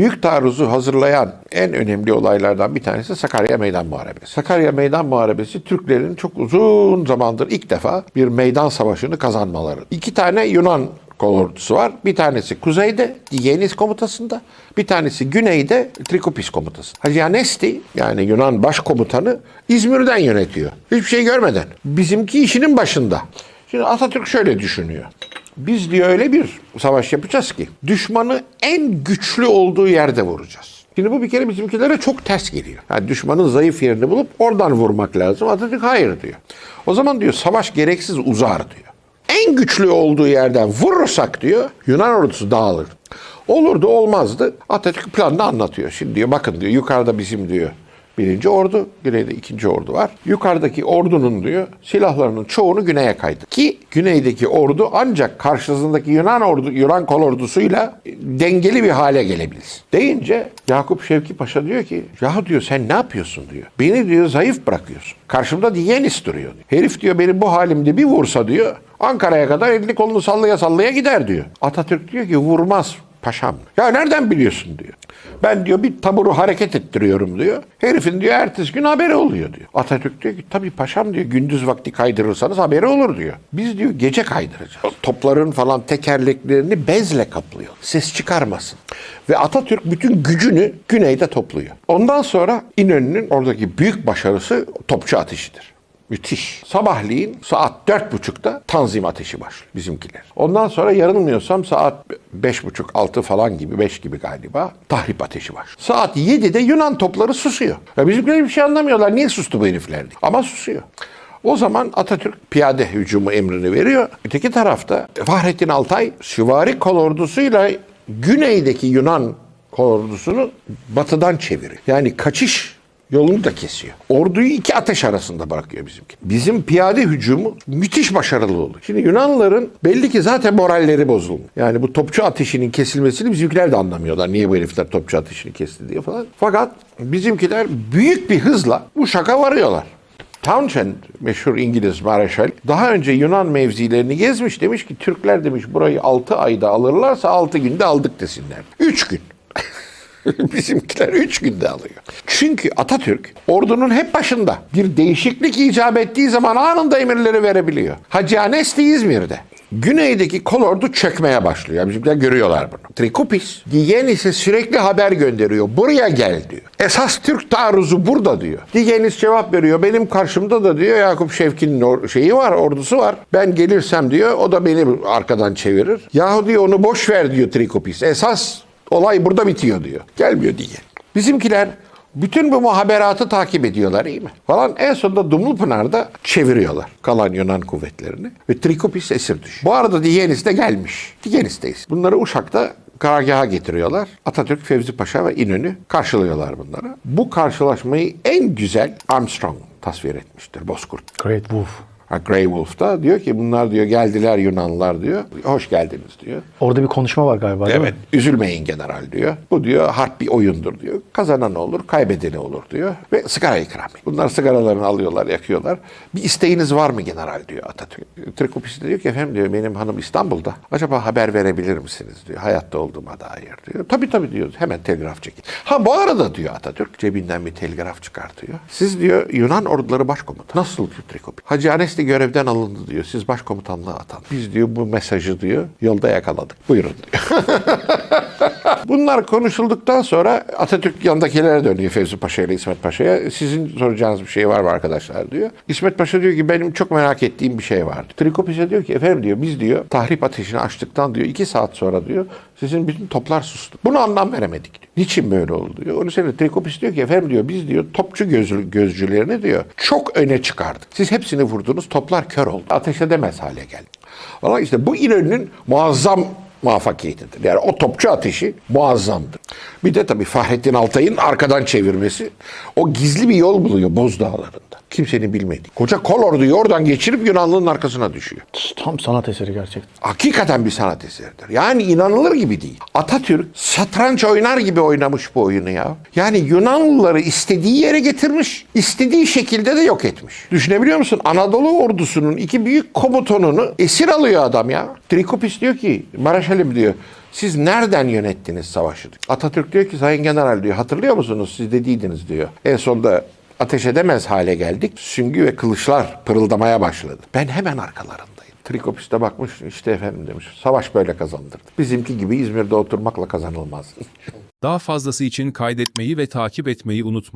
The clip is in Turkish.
Büyük taarruzu hazırlayan en önemli olaylardan bir tanesi Sakarya Meydan Muharebesi. Sakarya Meydan Muharebesi Türklerin çok uzun zamandır ilk defa bir meydan savaşını kazanmaları. İki tane Yunan kolordusu var. Bir tanesi kuzeyde Diyenis komutasında, bir tanesi güneyde Trikopis komutasında. Hacı Anesti yani Yunan başkomutanı İzmir'den yönetiyor. Hiçbir şey görmeden. Bizimki işinin başında. Şimdi Atatürk şöyle düşünüyor. Biz diyor öyle bir savaş yapacağız ki düşmanı en güçlü olduğu yerde vuracağız. Şimdi bu bir kere bizimkilere çok ters geliyor. Yani düşmanın zayıf yerini bulup oradan vurmak lazım. Atatürk hayır diyor. O zaman diyor savaş gereksiz uzar diyor. En güçlü olduğu yerden vurursak diyor Yunan ordusu dağılır. Olurdu olmazdı. Atatürk planını anlatıyor. Şimdi diyor bakın diyor yukarıda bizim diyor birinci ordu, güneyde ikinci ordu var. Yukarıdaki ordunun diyor silahlarının çoğunu güneye kaydı. Ki güneydeki ordu ancak karşısındaki Yunan ordu, Yunan kolordusuyla dengeli bir hale gelebilir. Deyince Yakup Şevki Paşa diyor ki yahu diyor sen ne yapıyorsun diyor. Beni diyor zayıf bırakıyorsun. Karşımda Diyenis duruyor. diyor. Herif diyor benim bu halimde bir vursa diyor Ankara'ya kadar elini kolunu sallaya sallaya gider diyor. Atatürk diyor ki vurmaz paşam. Ya nereden biliyorsun diyor. Ben diyor bir taburu hareket ettiriyorum diyor. Herifin diyor ertesi gün haberi oluyor diyor. Atatürk diyor ki tabii paşam diyor gündüz vakti kaydırırsanız haberi olur diyor. Biz diyor gece kaydıracağız. Topların falan tekerleklerini bezle kaplıyor. Ses çıkarmasın. Ve Atatürk bütün gücünü güneyde topluyor. Ondan sonra İnönü'nün oradaki büyük başarısı topçu ateşidir. Müthiş. Sabahleyin saat dört buçukta tanzim ateşi başlıyor bizimkiler. Ondan sonra yanılmıyorsam saat beş buçuk altı falan gibi beş gibi galiba tahrip ateşi başlıyor. Saat yedide Yunan topları susuyor. Ya bizimkiler bir şey anlamıyorlar. Niye sustu bu herifler diye. Ama susuyor. O zaman Atatürk piyade hücumu emrini veriyor. Öteki tarafta Fahrettin Altay süvari kolordusuyla güneydeki Yunan kolordusunu batıdan çeviriyor. Yani kaçış yolunu da kesiyor. Orduyu iki ateş arasında bırakıyor bizimki. Bizim piyade hücumu müthiş başarılı oldu. Şimdi Yunanlıların belli ki zaten moralleri bozuldu. Yani bu topçu ateşinin kesilmesini bizimkiler de anlamıyorlar. Niye bu herifler topçu ateşini kesti diye falan. Fakat bizimkiler büyük bir hızla bu şaka varıyorlar. Townshend meşhur İngiliz mareşal daha önce Yunan mevzilerini gezmiş demiş ki Türkler demiş burayı 6 ayda alırlarsa 6 günde aldık desinler. 3 gün. Bizimkiler 3 günde alıyor. Çünkü Atatürk ordunun hep başında. Bir değişiklik icap ettiği zaman anında emirleri verebiliyor. Hacı Anesti İzmir'de. Güneydeki kolordu çökmeye başlıyor. Bizimkiler görüyorlar bunu. Trikopis, Diyenis'e sürekli haber gönderiyor. Buraya gel diyor. Esas Türk taarruzu burada diyor. Diyenis cevap veriyor. Benim karşımda da diyor Yakup Şevki'nin şeyi var, ordusu var. Ben gelirsem diyor o da beni arkadan çevirir. Yahu diyor onu boş ver diyor Trikopis. Esas olay burada bitiyor diyor. Gelmiyor diye. Bizimkiler bütün bu muhaberatı takip ediyorlar iyi mi? Falan en sonunda Dumlupınar'da çeviriyorlar kalan Yunan kuvvetlerini. Ve Trikopis esir düşüyor. Bu arada Diyenis de gelmiş. Diyenis'teyiz. Bunları Uşak'ta karargaha getiriyorlar. Atatürk, Fevzi Paşa ve İnönü karşılıyorlar bunları. Bu karşılaşmayı en güzel Armstrong tasvir etmiştir Bozkurt. Great Wolf. Ha, Grey Wolf'ta diyor ki bunlar diyor geldiler Yunanlılar diyor. Hoş geldiniz diyor. Orada bir konuşma var galiba değil Evet. mi? Üzülmeyin general diyor. Bu diyor harp bir oyundur diyor. Kazanan olur, kaybedeni olur diyor. Ve sigara ikram ediyor. Bunlar sigaralarını alıyorlar, yakıyorlar. Bir isteğiniz var mı general diyor Atatürk. Trikopis de diyor ki efendim diyor benim hanım İstanbul'da. Acaba haber verebilir misiniz diyor. Hayatta olduğuma dair diyor. Tabii tabii diyor. Hemen telgraf çekin. Ha bu arada diyor Atatürk cebinden bir telgraf çıkartıyor. Siz diyor Yunan orduları başkomutanı. Nasıl diyor Trikopis? Hacı Anes de görevden alındı diyor. Siz başkomutanlığa atan. Biz diyor bu mesajı diyor yolda yakaladık. Buyurun diyor. Bunlar konuşulduktan sonra Atatürk yanındakilere dönüyor Fevzi Paşa ile İsmet Paşa'ya. Sizin soracağınız bir şey var mı arkadaşlar diyor. İsmet Paşa diyor ki benim çok merak ettiğim bir şey var. Trikopis'e diyor ki efendim diyor biz diyor tahrip ateşini açtıktan diyor iki saat sonra diyor sizin bütün toplar sustu. Bunu anlam veremedik diyor. Niçin böyle oldu diyor. Onu söyle Trikopis diyor ki efendim diyor biz diyor topçu gözlü, gözcülerini diyor çok öne çıkardık. Siz hepsini vurdunuz toplar kör oldu. Ateş edemez hale geldi. Valla işte bu İnönü'nün muazzam muvaffakiyetidir. Yani o topçu ateşi muazzamdır. Bir de tabii Fahrettin Altay'ın arkadan çevirmesi. O gizli bir yol buluyor Boz Dağları'nda. Kimsenin bilmediği. Koca kol orduyu oradan geçirip Yunanlı'nın arkasına düşüyor. Tam sanat eseri gerçekten. Hakikaten bir sanat eseridir. Yani inanılır gibi değil. Atatürk satranç oynar gibi oynamış bu oyunu ya. Yani Yunanlıları istediği yere getirmiş, istediği şekilde de yok etmiş. Düşünebiliyor musun? Anadolu ordusunun iki büyük komutanını esir alıyor adam ya. Trikopis diyor ki, Maraşalim diyor, Siz nereden yönettiniz savaşı? Atatürk diyor ki Sayın General diyor hatırlıyor musunuz siz dediydiniz diyor. En sonunda ateş edemez hale geldik. Süngü ve kılıçlar pırıldamaya başladı. Ben hemen arkalarındayım. Trikopiste bakmış işte efendim demiş. Savaş böyle kazanılır. Bizimki gibi İzmir'de oturmakla kazanılmaz. Daha fazlası için kaydetmeyi ve takip etmeyi unutmayın.